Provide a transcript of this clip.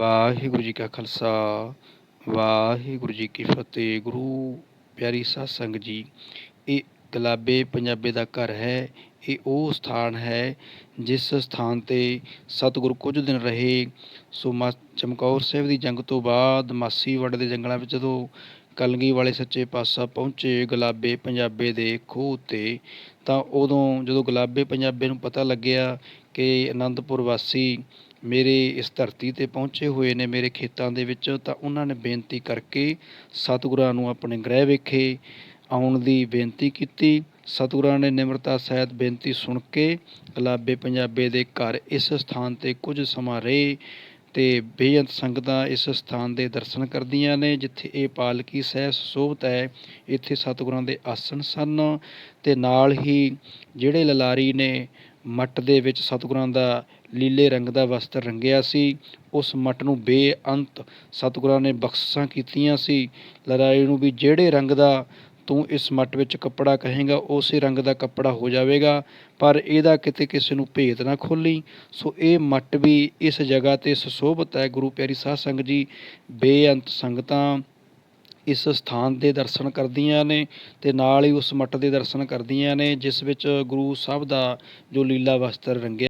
ਵਾਹਿਗੁਰੂ ਜੀ ਕਾ ਖਾਲਸਾ, ਵਾਹਿਗੁਰੂ ਜੀ ਕੀ ਫਤਿਹ। ਗੁਰੂ ਪਿਆਰੀ ਸਾਧ ਸੰਗਤ ਜੀ, ਇਹ ਗੁਲਾਬੇ ਪੰਜਾਬੇ ਦਾ ਘਰ ਹੈ, ਇਹ ਉਹ ਸਥਾਨ ਹੈ ਜਿਸ ਸਥਾਨ ਤੇ ਸਤਿਗੁਰੂ ਕੁਝ ਦਿਨ ਰਹੇ। ਸੋ ਮਾ ਚਮਕੌਰ ਸਾਹਿਬ ਦੀ ਜੰਗ ਤੋਂ ਬਾਅਦ ਮਾਸੀ ਮਾਸੀਵੜ ਦੇ ਜੰਗਲਾਂ ਵਿੱਚ ਜਦੋਂ ਕਲਗੀ ਵਾਲੇ ਸੱਚੇ ਪਾਤਸ਼ਾਹ ਪਹੁੰਚੇ ਗੁਲਾਬੇ ਪੰਜਾਬੇ ਦੇ ਖੂਹ ਉੱਤੇ, ਤਾਂ ਉਦੋਂ ਜਦੋਂ ਗੁਲਾਬੇ ਪੰਜਾਬੇ ਨੂੰ ਪਤਾ ਲੱਗਿਆ ਕਿ ਅਨੰਦਪੁਰ ਵਾਸੀ ਮੇਰੇ ਇਸ ਧਰਤੀ ਤੇ ਪਹੁੰਚੇ ਹੋਏ ਨੇ ਮੇਰੇ ਖੇਤਾਂ ਦੇ ਵਿੱਚ, ਤਾਂ ਉਹਨਾਂ ਨੇ ਬੇਨਤੀ ਕਰਕੇ ਸਤਿਗੁਰਾਂ ਨੂੰ ਆਪਣੇ ਗ੍ਰਹਿ ਵਿਖੇ ਆਉਣ ਦੀ ਬੇਨਤੀ ਕੀਤੀ। ਸਤਿਗੁਰਾਂ ਨੇ ਨਿਮਰਤਾ ਸਹਿਤ ਬੇਨਤੀ ਸੁਣ ਕੇ ਗੁਲਾਬੇ ਪੰਜਾਬੇ ਦੇ ਘਰ ਇਸ ਸਥਾਨ ਤੇ ਕੁਝ ਸਮਾਂ ਰਹੇ ਤੇ ਬੇਅੰਤ ਸੰਗਤਾਂ ਇਸ ਸਥਾਨ ਦੇ ਦਰਸ਼ਨ ਕਰਦੀਆਂ ਨੇ, ਜਿੱਥੇ ਇਹ ਪਾਲਕੀ ਸਹਿ ਸੁਸ਼ੋਭਤ ਹੈ, ਇੱਥੇ ਸਤਿਗੁਰਾਂ ਦੇ ਆਸਣ ਸਨ ਤੇ ਨਾਲ ਹੀ ਜਿਹੜੇ ਲਲਾਰੀ ਨੇ ਮੱਟ ਦੇ ਵਿੱਚ ਸਤਿਗੁਰਾਂ ਦਾ ਲੀਲੇ ਰੰਗ ਦਾ ਵਸਤਰ ਰੰਗਿਆ ਸੀ। ਉਸ ਮੱਟ ਨੂੰ ਬੇਅੰਤ ਸਤਿਗੁਰਾਂ ਨੇ ਬਖਸ਼ਿਸ਼ਾਂ ਕੀਤੀਆਂ ਸੀ। ਲੜਾਈ ਨੂੰ ਵੀ ਜਿਹੜੇ ਰੰਗ ਦਾ ਤੂੰ ਇਸ ਮੱਟ ਵਿੱਚ ਕੱਪੜਾ ਕਹੇਗਾ, ਉਸੇ ਰੰਗ ਦਾ ਕੱਪੜਾ ਹੋ ਜਾਵੇਗਾ, ਪਰ ਇਹਦਾ ਕਿਤੇ ਕਿਸੇ ਨੂੰ ਭੇਦ ਨਾ ਖੋਲੀ ਸੋ ਇਹ ਮੱਟ ਵੀ ਇਸ ਜਗ੍ਹਾ ਤੇ ਸੁਸੋਭਿਤ ਹੈ। ਗੁਰੂ ਪਿਆਰੀ ਸਾਧ ਸੰਗਤ ਜੀ, ਬੇਅੰਤ ਸੰਗਤਾਂ ਇਸ ਸਥਾਨ ਦੇ ਦਰਸ਼ਨ ਕਰਦੀਆਂ ਨੇ ਤੇ ਨਾਲ ਹੀ ਉਸ ਮੱਠ ਦੇ ਦਰਸ਼ਨ ਕਰਦੀਆਂ ਨੇ, ਜਿਸ ਵਿੱਚ ਗੁਰੂ ਸਾਹਿਬ ਦਾ ਜੋ ਲੀਲਾ ਵਸਤਰ ਰੰਗਿਆ